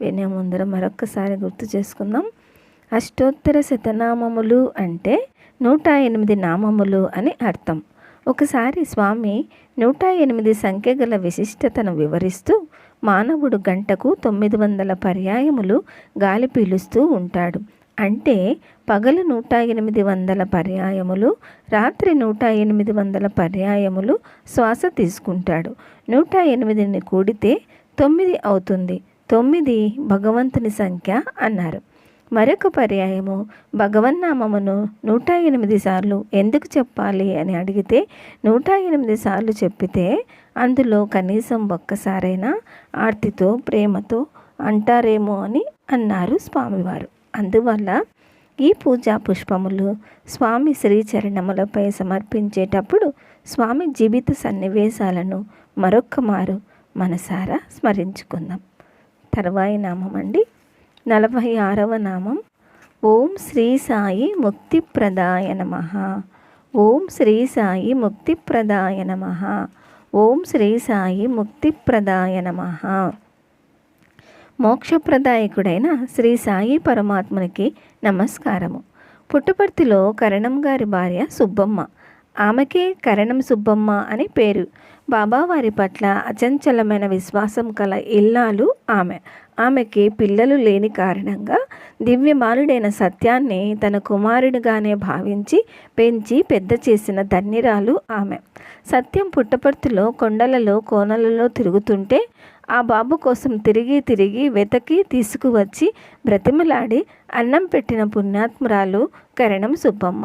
వినే ముందర మరొక్కసారి గుర్తు చేసుకుందాం. అష్టోత్తర శతనామములు అంటే నూట ఎనిమిది నామములు అని అర్థం. ఒకసారి స్వామి నూట ఎనిమిది సంఖ్య గల విశిష్టతను వివరిస్తూ మానవుడు గంటకు తొమ్మిది వందల పర్యాయములు గాలి పీలుస్తూ ఉంటాడు. అంటే పగలు నూట ఎనిమిది వందల పర్యాయములు రాత్రి నూట ఎనిమిది వందల పర్యాయములు శ్వాస తీసుకుంటాడు. నూట ఎనిమిదిని కూడితే తొమ్మిది అవుతుంది. తొమ్మిది భగవంతుని సంఖ్య అన్నారు. మరొక పర్యాయము భగవన్నామమును నూట ఎనిమిది సార్లు ఎందుకు చెప్పాలి అని అడిగితే నూట ఎనిమిది సార్లు చెప్పితే అందులో కనీసం ఒక్కసారైనా ఆర్తితో ప్రేమతో అంటారేమో అని అన్నారు స్వామివారు. అందువల్ల ఈ పూజా పుష్పములు స్వామి శ్రీచరణములపై సమర్పించేటప్పుడు స్వామి జీవిత సన్నివేశాలను మరొక్కమారు మనసారా స్మరించుకుందాం. తర్వాయి నామం అండి. నలభై ఆరవ నామం. ఓం శ్రీ సాయి ముక్తిప్రదాయ నమ. ఓం శ్రీ సాయి ముక్తిప్రదాయ నమ. ఓం శ్రీ సాయి ముక్తిప్రదాయ నమ. మోక్షప్రదాయకుడైన శ్రీ సాయి పరమాత్మనికి నమస్కారము. పుట్టుపర్తిలో కరణం గారి భార్య సుబ్బమ్మ. ఆమెకే కరణం సుబ్బమ్మ అని పేరు. బాబావారి పట్ల అచంచలమైన విశ్వాసం కల ఇల్లాలు ఆమె. ఆమెకి పిల్లలు లేని కారణంగా దివ్యమానుడైన సత్యాన్ని తన కుమారుడిగానే భావించి పెంచి పెద్ద చేసిన ధన్యరాలు ఆమె. సత్యం పుట్టపర్తిలో కొండలలో కోనలలో తిరుగుతుంటే ఆ బాబు కోసం తిరిగి తిరిగి వెతకి తీసుకువచ్చి బ్రతిమలాడి అన్నం పెట్టిన పుణ్యాత్మురాలు కరణం సుబ్బమ్మ.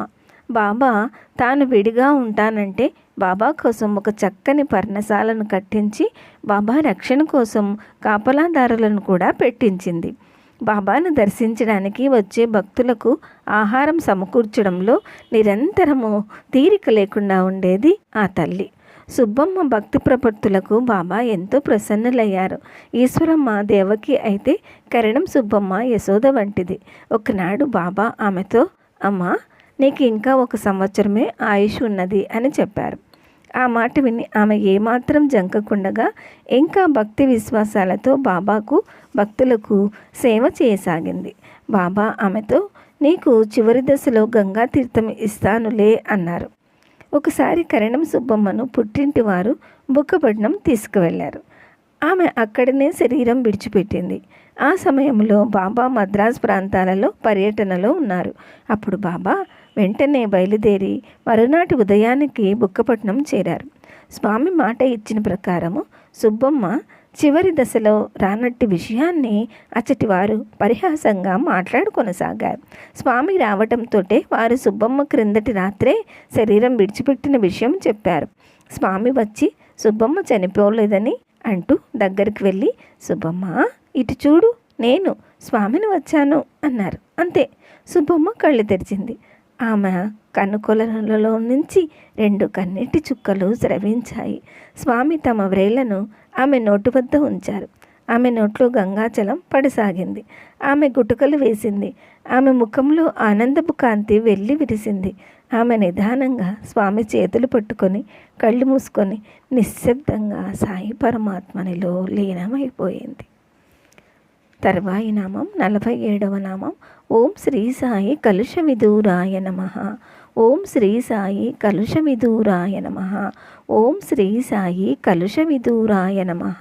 బాబా తాను విడిగా ఉంటానంటే బాబా కోసం ఒక చక్కని పర్ణశాలను కట్టించి బాబా రక్షణ కోసం కాపలాదారులను కూడా పెట్టించింది. బాబాను దర్శించడానికి వచ్చే భక్తులకు ఆహారం సమకూర్చడంలో నిరంతరము తీరిక లేకుండా ఉండేది ఆ తల్లి. సుబ్బమ్మ భక్తి ప్రపత్తులకు బాబా ఎంతో ప్రసన్నులయ్యారు. ఈశ్వరమ్మ దేవకి అయితే కరణం సుబ్బమ్మ యశోద వంటిది. ఒకనాడు బాబా ఆమెతో అమ్మ నీకు ఇంకా ఒక సంవత్సరమే ఆయుష్ ఉన్నది అని చెప్పారు. ఆ మాట విని ఆమె ఏమాత్రం జంకకుండగా ఇంకా భక్తి విశ్వాసాలతో బాబాకు భక్తులకు సేవ చేయసాగింది. బాబా ఆమెతో నీకు చివరి దశలో గంగా తీర్థం ఇస్తానులే అన్నారు. ఒకసారి కరణం సుబ్బమ్మను పుట్టింటి వారు బుక్కపట్నం తీసుకువెళ్ళారు. ఆమె అక్కడనే శరీరం విడిచిపెట్టింది. ఆ సమయంలో బాబా మద్రాస్ ప్రాంతాలలో పర్యటనలో ఉన్నారు. అప్పుడు బాబా వెంటనే బయలుదేరి మరునాటి ఉదయానికి బుక్కపట్నం చేరారు. స్వామి మాట ఇచ్చిన ప్రకారము సుబ్బమ్మ చివరి దశలో రానట్టి విషయాన్ని అచ్చటి వారు పరిహాసంగా మాట్లాడుకొనసాగారు స్వామి రావటంతో వారు సుబ్బమ్మ క్రిందటి రాత్రే శరీరం విడిచిపెట్టిన విషయం చెప్పారు. స్వామి వచ్చి సుబ్బమ్మ చనిపోలేదని అంటూ దగ్గరికి వెళ్ళి సుబ్బమ్మ ఇటు చూడు నేను స్వామిని వచ్చాను అన్నారు. అంతే. సుబ్బమ్మ కళ్ళు తెరిచింది. ఆమె కనుకొలలలో నుంచి రెండు కన్నీటి చుక్కలు స్రవించాయి. స్వామి తమ వ్రేళ్ళను ఆమె నోటు వద్ద ఉంచారు. ఆమె నోట్లో గంగాచలం పడసాగింది. ఆమె గుటుకలు వేసింది. ఆమె ముఖంలో ఆనందపు కాంతి వెళ్ళి విరిసింది. ఆమె నిదానంగా స్వామి చేతులు పట్టుకొని కళ్ళు మూసుకొని నిశ్శబ్దంగా సాయి పరమాత్మనిలో లీనమైపోయింది. తర్వాయి నామం నలభై ఏడవ నామం. ఓం శ్రీ సాయి కలుష విదూరాయ నమ. ఓం శ్రీ సాయి కలుష విదూరాయ నమ. ఓం శ్రీ సాయి కలుష విదూరాయ నమ.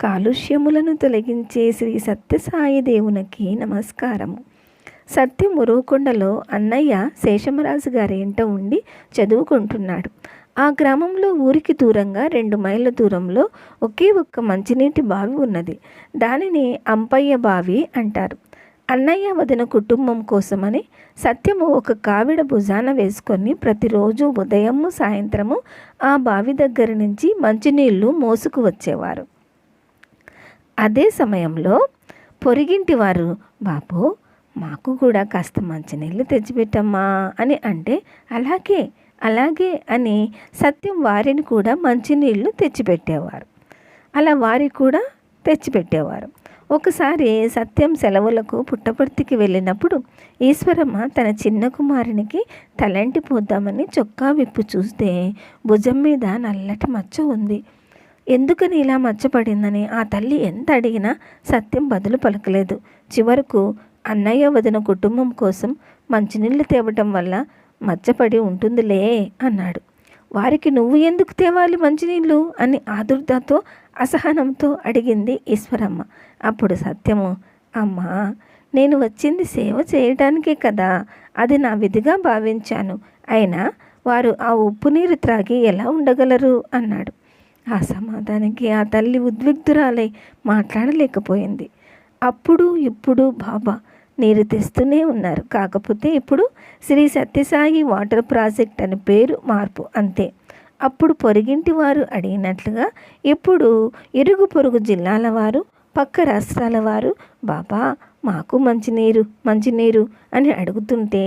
కాలుష్యములను తొలగించే శ్రీ సత్యసాయి దేవునికి నమస్కారము. సత్యం ఉరువకొండలో అన్నయ్య శేషమరాజు గారి ఇంట ఉండి చదువుకుంటున్నాడు. ఆ గ్రామంలో ఊరికి దూరంగా రెండు మైళ్ళ దూరంలో ఒకే ఒక్క మంచినీటి బావి ఉన్నది. దానిని అంపయ్య బావి అంటారు. అన్నయ్య వదిన కుటుంబం కోసమని సత్యము ఒక కావిడ భుజాన వేసుకొని ప్రతిరోజు ఉదయము సాయంత్రము ఆ బావి దగ్గర నుంచి మంచినీళ్ళు మోసుకు వచ్చేవారు. అదే సమయంలో పొరిగింటి వారు బాబు మాకు కూడా కాస్త మంచినీళ్ళు తెచ్చిపెట్టమ్మా అని అంటే అలాగే అలాగే అని సత్యం వారిని కూడా మంచినీళ్ళు తెచ్చిపెట్టేవారు. అలా వారికి కూడా తెచ్చిపెట్టేవారు. ఒకసారి సత్యం సెలవులకు పుట్టపర్తికి వెళ్ళినప్పుడు ఈశ్వరమ్మ తన చిన్న కుమారునికి తలంటి పోద్దామని చొక్కా విప్పు చూస్తే భుజం మీద నల్లటి మచ్చ ఉంది. ఎందుకని ఇలా మచ్చపడిందని ఆ తల్లి ఎంత అడిగినా సత్యం బదులు పలకలేదు. చివరకు అన్నయ్య వదిన కుటుంబం కోసం మంచినీళ్ళు తేవటం వల్ల మచ్చపడి ఉంటుందిలే అన్నాడు. వారికి నువ్వు ఎందుకు తేవాలి మంచినీళ్ళు? అని ఆదుర్దాతో అసహనంతో అడిగింది ఈశ్వరమ్మ. అప్పుడు సత్యము అమ్మా నేను వచ్చింది సేవ చేయడానికే కదా అది నా విధిగా భావించాను. అయినా వారు ఆ ఉప్పు నీరు త్రాగి ఎలా ఉండగలరు? అన్నాడు. ఆ సమాధానికి ఆ తల్లి ఉద్విగ్ధురాలై మాట్లాడలేకపోయింది. అప్పుడు ఇప్పుడు బాబా నీరు తెస్తూనే ఉన్నారు. కాకపోతే ఇప్పుడు శ్రీ సత్యసాయి వాటర్ ప్రాజెక్ట్ అని పేరు మార్పు అంతే. అప్పుడు పొరిగింటి వారు అడిగినట్లుగా ఇప్పుడు ఇరుగు పొరుగు జిల్లాల వారు పక్క రాష్ట్రాల వారు బాబా మాకు మంచినీరు మంచినీరు అని అడుగుతుంటే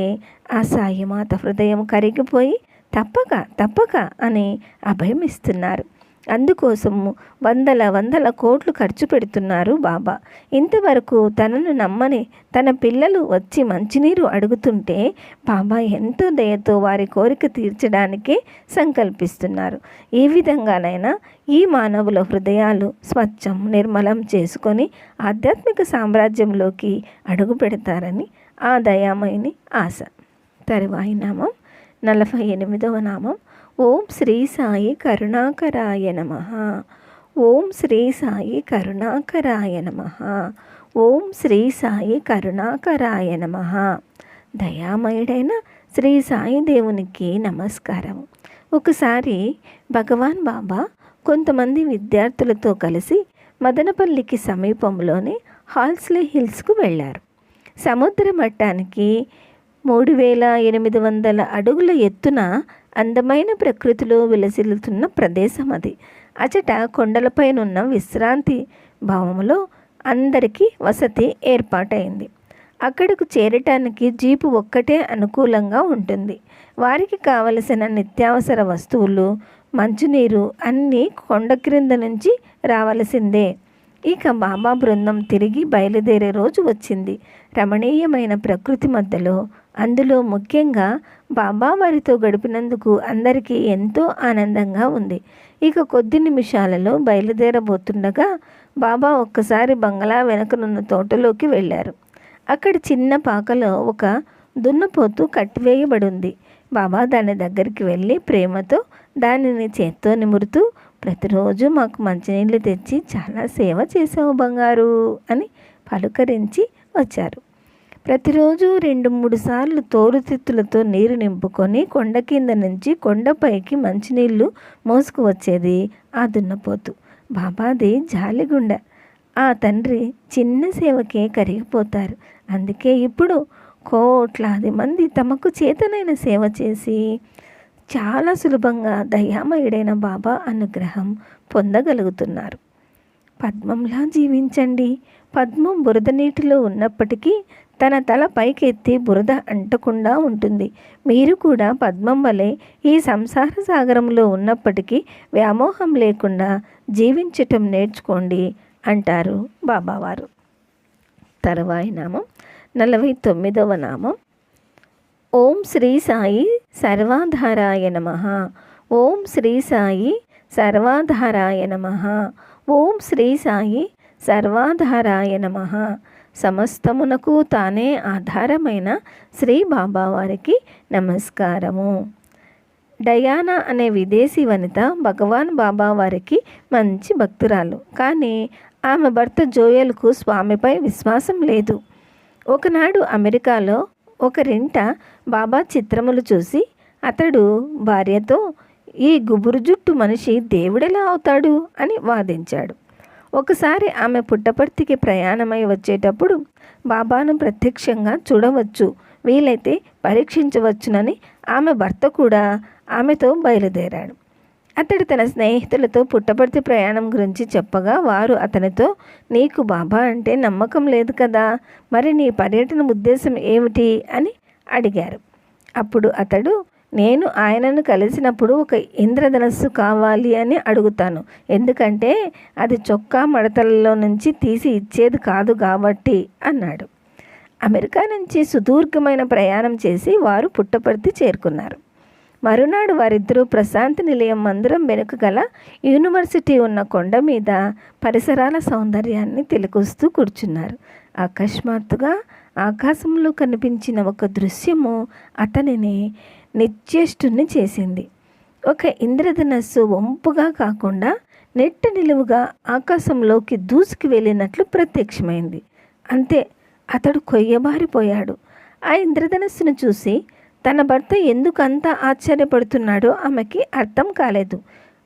ఆ సాయిమాత హృదయం కరిగిపోయి తప్పక తప్పక అని అభయమిస్తున్నారు. అందుకోసము వందల వందల కోట్లు ఖర్చు పెడుతున్నారు బాబా. ఇంతవరకు తనను నమ్మని తన పిల్లలు వచ్చి మంచినీరు అడుగుతుంటే బాబా ఎంతో దయతో వారి కోరిక తీర్చడానికే సంకల్పిస్తున్నారు. ఏ విధంగానైనా ఈ మానవుల హృదయాలు స్వచ్ఛం నిర్మలం చేసుకొని ఆధ్యాత్మిక సామ్రాజ్యంలోకి అడుగు పెడతారని ఆ దయామయిని ఆశ. తరువాయి నామం నలభై ఎనిమిదవ నామం ఓం శ్రీ సాయి కరుణాకరాయ నమ. ఓం శ్రీ సాయి కరుణాకరాయ నమ. ఓం శ్రీ సాయి కరుణాకరాయ నమ. దయామయుడైన శ్రీ సాయి దేవునికి నమస్కారం. ఒకసారి భగవాన్ బాబా కొంతమంది విద్యార్థులతో కలిసి మదనపల్లికి సమీపంలోని హాల్స్లీ హిల్స్కు వెళ్ళారు. సముద్ర మట్టానికి మూడు వేల ఎనిమిది వందల అడుగుల ఎత్తున అందమైన ప్రకృతిలో విలసిల్లుతున్న ప్రదేశం అది. అచట కొండలపైనున్న విశ్రాంతి భావంలో అందరికీ వసతి ఏర్పాటైంది. అక్కడకు చేరటానికి జీపు ఒక్కటే అనుకూలంగా ఉంటుంది. వారికి కావలసిన నిత్యావసర వస్తువులు మంచునీరు అన్నీ కొండ క్రింద నుంచి రావలసిందే. ఇక బాబా బృందం తిరిగి బయలుదేరే రోజు వచ్చింది. రమణీయమైన ప్రకృతి మధ్యలో అందులో ముఖ్యంగా బాబా వారితో గడిపినందుకు అందరికీ ఎంతో ఆనందంగా ఉంది. ఇక కొద్ది నిమిషాలలో బయలుదేరబోతుండగా బాబా ఒక్కసారి బంగ్లా వెనకనున్న తోటలోకి వెళ్ళారు. అక్కడ చిన్న పాకలో ఒక దున్నపోతు కట్టివేయబడి ఉంది బాబా దాని దగ్గరికి వెళ్ళి ప్రేమతో దానిని చేత్తో నిమురుతూ ప్రతిరోజు మాకు మంచినీళ్ళు తెచ్చి చాలా సేవ చేసావు బంగారు అని పలుకరించి వచ్చారు. ప్రతిరోజు రెండు మూడు సార్లు తోలుతిత్తులతో నీరు నింపుకొని కొండ కింద నుంచి కొండపైకి మంచినీళ్ళు మోసుకు వచ్చేది ఆ దున్నపోతు. బాబాది జాలిగుండ. ఆ తండ్రి చిన్న సేవకే కరిగిపోతారు. అందుకే ఇప్పుడు కోట్లాది మంది తమకు చేతనైన సేవ చేసి చాలా సులభంగా దయామయుడైన బాబా అనుగ్రహం పొందగలుగుతున్నారు. పద్మంలా జీవించండి. పద్మం బురద నీటిలో ఉన్నప్పటికీ తన తల పైకెత్తి బురద అంటకుండా ఉంటుంది. మీరు కూడా పద్మం వలె ఈ సంసార సాగరంలో ఉన్నప్పటికీ వ్యామోహం లేకుండా జీవించటం నేర్చుకోండి అంటారు బాబావారు. తరువాయి నామం నలభై తొమ్మిదవ నామం. ఓం శ్రీ సాయి సర్వాధారాయ నమ. ఓం శ్రీ సాయి సర్వాధారాయ నమ. ఓం శ్రీ సాయి సర్వాధారాయ నమ. సమస్తమునకు తానే ఆధారమైన శ్రీ బాబావారికి నమస్కారము. డయానా అనే విదేశీ వనిత భగవాన్ బాబా వారికి మంచి భక్తురాలు. కానీ ఆమె భర్త జోయల్కు స్వామిపై విశ్వాసం లేదు. ఒకనాడు అమెరికాలో ఒకరింట బాబా చిత్రములు చూసి అతడు భార్యతో ఈ గుబురు జుట్టు మనిషి దేవుడెలా అవుతాడు? అని వాదించాడు. ఒకసారి ఆమె పుట్టపర్తికి ప్రయాణమై వచ్చేటప్పుడు బాబాను ప్రత్యక్షంగా చూడవచ్చు. వీలైతే పరీక్షించవచ్చునని ఆమె భర్త కూడా ఆమెతో బయలుదేరాడు. అతడు తన స్నేహితులతో పుట్టపర్తి ప్రయాణం గురించి చెప్పగా వారు అతనితో నీకు బాబా అంటే నమ్మకం లేదు కదా మరి నీ పర్యటన ఉద్దేశం ఏమిటి? అని అడిగారు. అప్పుడు అతడు నేను ఆయనను కలిసినప్పుడు ఒక ఇంద్రధనస్సు కావాలి అని అడుగుతాను. ఎందుకంటే అది చొక్కా మడతలలో నుంచి తీసి ఇచ్చేది కాదు కాబట్టి అన్నాడు. అమెరికా నుంచి సుదీర్ఘమైన ప్రయాణం చేసి వారు పుట్టపర్తి చేరుకున్నారు. మరునాడు వారిద్దరూ ప్రశాంతి నిలయం మందిరం వెనుక గల యూనివర్సిటీ ఉన్న కొండ మీద పరిసరాల సౌందర్యాన్ని తిలకొస్తూ కూర్చున్నారు. అకస్మాత్తుగా ఆకాశంలో కనిపించిన ఒక దృశ్యము అతనిని నిశ్చేష్టుని చేసింది. ఒక ఇంద్రధనస్సు వంపుగా కాకుండా నెట్ట నిలువుగా ఆకాశంలోకి దూసుకు వెళ్ళినట్లు ప్రత్యక్షమైంది. అంతే అతడు కొయ్యబారిపోయాడు. ఆ ఇంద్రధనస్సును చూసి తన భర్త ఎందుకు అంత ఆశ్చర్యపడుతున్నాడో ఆమెకి అర్థం కాలేదు.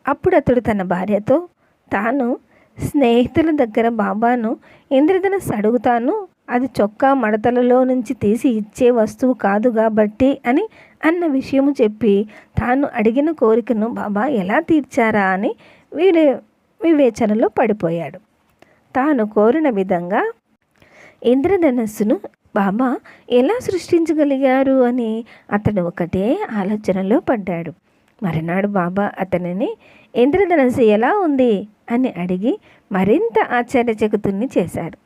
అప్పుడు అతడు తన భార్యతో తాను స్నేహితుల దగ్గర బాబాను ఇంద్రధనస్సు అడుగుతాను అది చొక్కా మడతలలో నుంచి తీసి ఇచ్చే వస్తువు కాదు కాబట్టి అని అన్న విషయము చెప్పి తాను అడిగిన కోరికను బాబా ఎలా తీర్చారా అని వీడే వివేచనలో పడిపోయాడు. తాను కోరిన విధంగా ఇంద్రధనస్సును బాబా ఎలా సృష్టించగలిగారు అని అతడు ఒకటే ఆలోచనలో పడ్డాడు. మరునాడు బాబా అతనిని ఇంద్రధనస్సు ఎలా ఉంది అని అడిగి మరింత ఆశ్చర్యచకుతుని చేశాడు.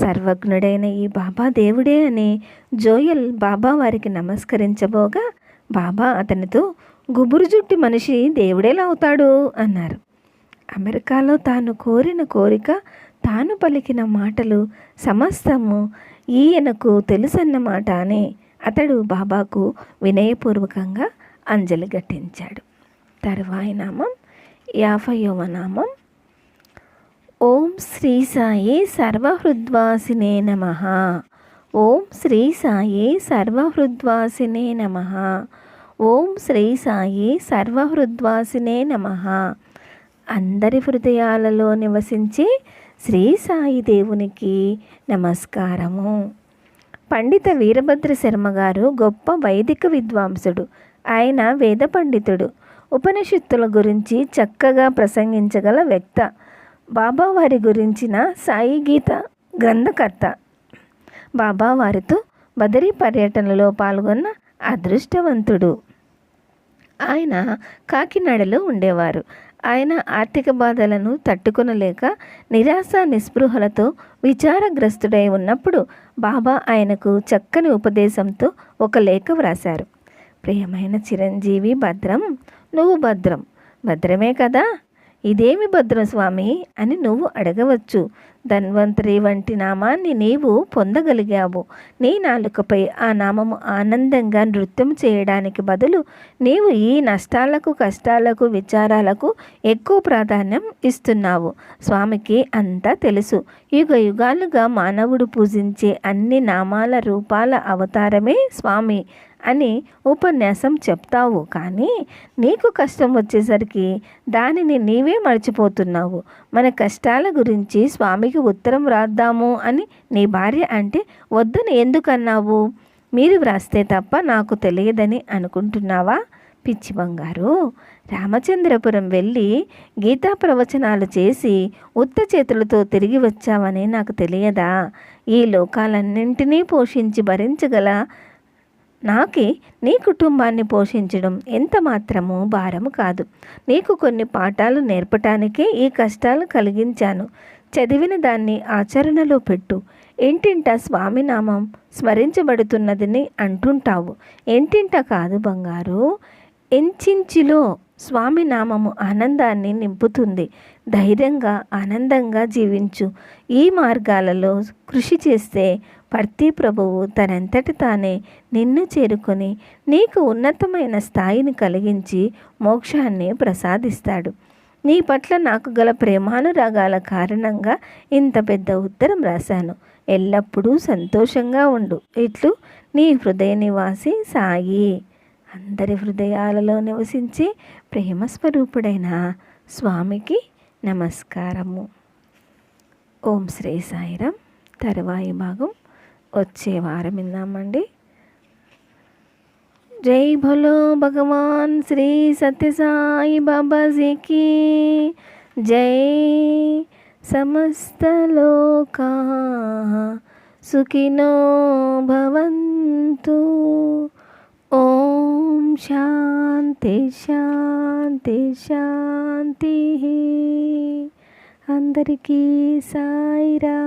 సర్వజ్ఞుడైన ఈ బాబా దేవుడే అని జోయల్ బాబా వారికి నమస్కరించబోగా బాబా అతనితో గుబురు జుట్టి మనిషి దేవుడేలా అవుతాడు? అన్నారు. అమెరికాలో తాను కోరిన కోరిక తాను పలికిన మాటలు సమస్తము ఈయనకు తెలుసన్నమాట అని అతడు బాబాకు వినయపూర్వకంగా అంజలి ఘటించాడు. తరువాయి నామం యాభైవ నామం ఓం శ్రీ సాయి సర్వహృద్వాసినే నమ. ఓం శ్రీ సాయి సర్వహృద్వాసినే నమ. ఓం శ్రీ సాయి సర్వహృద్వాసినే నమ. అందరి హృదయాలలో నివసించే శ్రీ సాయి దేవునికి నమస్కారము. పండిత వీరభద్ర శర్మ గారు గొప్ప వైదిక విద్వాంసుడు. ఆయన వేద పండితుడు. ఉపనిషత్తుల గురించి చక్కగా ప్రసంగించగల వ్యక్త. బాబావారి గురించిన సాయి గీత గ్రంథకర్త. బాబావారితో బదరీ పర్యటనలో పాల్గొన్న అదృష్టవంతుడు. ఆయన కాకినాడలో ఉండేవారు. ఆయన ఆర్థిక బాధలను తట్టుకొనలేక నిరాశ నిస్పృహలతో విచారగ్రస్తుడై ఉన్నప్పుడు బాబా ఆయనకు చక్కని ఉపదేశంతో ఒక లేఖ వ్రాశారు. ప్రియమైన చిరంజీవి భద్రం. నువ్వు భద్రం. భద్రమే కదా? ఇదేమి భద్రస్వామి అని నువ్వు అడగవచ్చు. ధన్వంతరి వంటి నామాన్ని నీవు పొందగలిగావు. నీ నాలుకపై ఆ నామము ఆనందంగా నృత్యం చేయడానికి బదులు నీవు ఈ నష్టాలకు కష్టాలకు విచారాలకు ఎక్కువ ప్రాధాన్యం ఇస్తున్నావు. స్వామికి అంతా తెలుసు. యుగ యుగాలుగా మానవుడు పూజించే అన్ని నామాల రూపాల అవతారమే స్వామి అని ఉపన్యాసం చెప్తావు. కానీ నీకు కష్టం వచ్చేసరికి దానిని నీవే మర్చిపోతున్నావు. మన కష్టాల గురించి స్వామికి ఉత్తరం రాద్దాము అని నీ భార్య అంటే వద్దని ఎందుకన్నావు? మీరు వ్రాస్తే తప్ప నాకు తెలియదని అనుకుంటున్నావా? పిచ్చి బంగారు. రామచంద్రపురం వెళ్ళి గీతా ప్రవచనాలు చేసి ఉత్త చేతులతో తిరిగి వచ్చావని నాకు తెలియదా? ఈ లోకాలన్నింటినీ పోషించి భరించగల నాకే నీ కుటుంబాన్ని పోషించడం ఎంత మాత్రము భారము కాదు. నీకు కొన్ని పాఠాలు నేర్పటానికే ఈ కష్టాలు కలిగించాను. చదివిన దాన్ని ఆచరణలో పెట్టు. ఇంటింట స్వామినామం స్మరించబడుతున్నదని అంటుంటావు. ఇంటింట కాదు బంగారు. ఎంచించిలో స్వామినామము ఆనందాన్ని నింపుతుంది. ధైర్యంగా ఆనందంగా జీవించు. ఈ మార్గాలలో కృషి చేస్తే పర్తి ప్రభువు తనంతటి తానే నిన్ను చేరుకొని నీకు ఉన్నతమైన స్థాయిని కలిగించి మోక్షాన్ని ప్రసాదిస్తాడు. నీ పట్ల నాకు గల ప్రేమానురాగాల కారణంగా ఇంత పెద్ద ఉత్తరం రాశాను. ఎల్లప్పుడూ సంతోషంగా ఉండు. ఇట్లు నీ హృదయ నివాసి సాయి. అందరి హృదయాలలో నివసించే ప్రేమస్వరూపుడైన స్వామికి నమస్కారము. ఓం శ్రీ సాయిరామ్ తరువాయి భాగం వచ్చే వారం విందామండి. జై భలో భగవాన్ శ్రీ సత్యసాయి బాబాజీకి జై సమస్తలోకా సుఖినో భవంతు ఓం శాంతి శాంతి శాంతి అందరికీ సాయిరా